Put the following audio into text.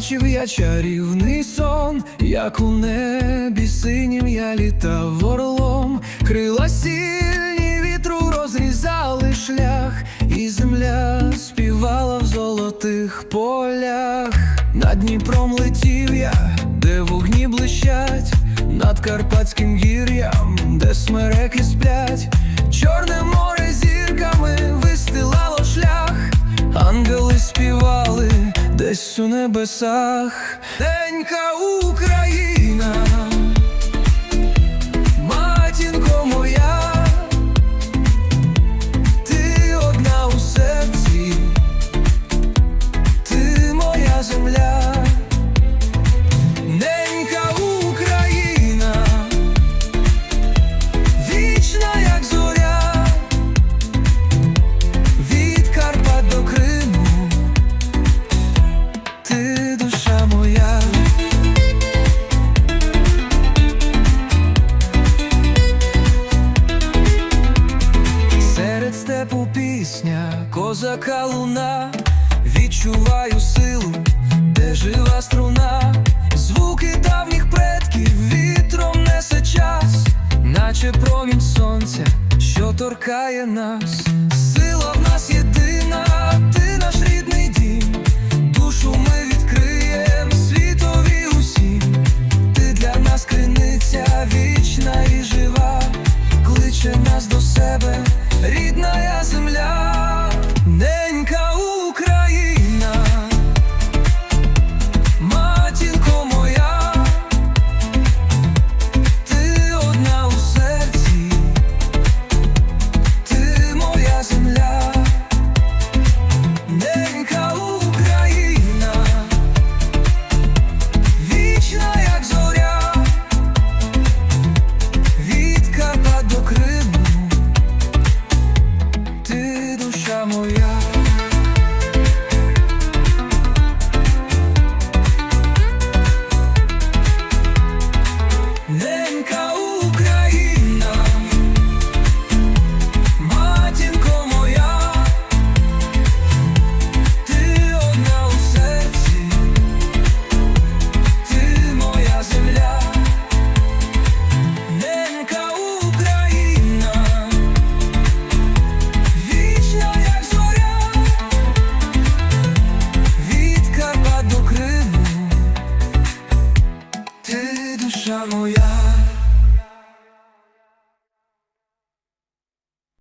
Бачив я чарівний сон, як у небі синім я літав орлом, крила сильні вітру розрізали шлях, і земля співала в золотих полях. Над Дніпром летів я, де вогні блищать, над Карпатським гір'ям, де смереки сплять, Чорне море у небесах. Денька Україна, козака луна, відчуваю силу, де жива струна, звуки давніх предків вітром несе час, наче промінь сонця, що торкає нас. Сила в нас єдина, 什么样